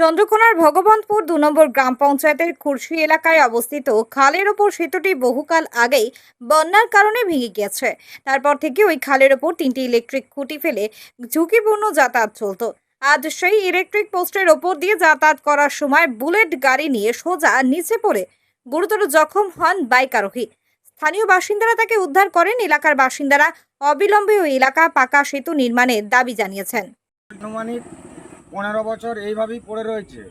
চন্দ্রকোনার ভগবন্তপুর দু নম্বর গ্রাম পঞ্চায়েতের খুরশি এলাকায় অবস্থিত খালের ওপর সেতুটি বহুকাল আগেই বন্যার কারণে ভেঙে গিয়েছে। তারপর থেকে ওই খালের ওপর তিনটি ইলেকট্রিক খুঁটি ফেলে ঝুঁকিপূর্ণ যাতায়াত চলত। আজ সেই ইলেকট্রিক পোস্টের ওপর দিয়ে যাতায়াত করার সময় বুলেট গাড়ি নিয়ে সোজা নিচে পড়ে গুরুতর জখম হন বাইক আরোহী। স্থানীয় বাসিন্দারা তাকে উদ্ধার করেন। এলাকার বাসিন্দারা অবিলম্বে ওই এলাকা পাকা সেতু নির্মাণের দাবি জানিয়েছেন। পনেরো বছর এইভাবেই পড়ে রয়েছে।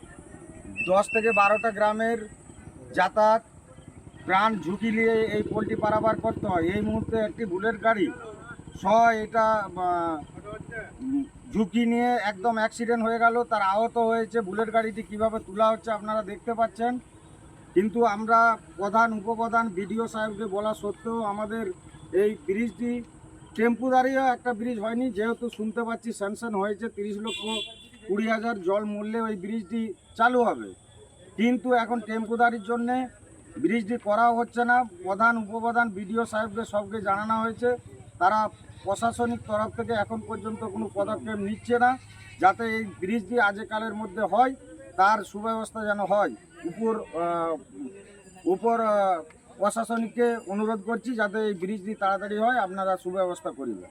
দশ থেকে বারোটা গ্রামের যাতায়াত, প্রাণ ঝুঁকি নিয়ে এই পোলট্রি পারাবার করতে হয়। এই মুহূর্তে একটি বুলেট গাড়ি সহ এটা ঝুঁকি নিয়ে একদম অ্যাক্সিডেন্ট হয়ে গেল, তার আহত হয়েছে। বুলেট গাড়িটি কীভাবে তোলা হচ্ছে আপনারা দেখতে পাচ্ছেন। কিন্তু আমরা প্রধান, উপপ্রধান বিডিও সাহেবকে বলা সত্ত্বেও আমাদের এই ব্রিজটি টেম্পোরারিও একটা ব্রিজ হয়নি। যেহেতু শুনতে পাচ্ছি স্যাংশন হয়েছে তিরিশ লক্ষ কুড়ি হাজার জল মূল্যে ওই ব্রিজটি চালু হবে। কিন্তু এখন টেম্পোরারির জন্যে ব্রিজটি করা হচ্ছে না। প্রধান উপপ্রধান বিডিও সাহেবদের সবকে জানানো হয়েছে। তারা প্রশাসনিক তরফ থেকে এখন পর্যন্ত কোনো পদক্ষেপ নিচ্ছে না, যাতে এই ব্রিজটি আজকালের মধ্যে হয়, তার সুব্যবস্থা যেন হয়। উপর উপর প্রশাসনিককে অনুরোধ করছি, যাতে এই ব্রিজটি তাড়াতাড়ি হয়, আপনারা সুব্যবস্থা করিবেন।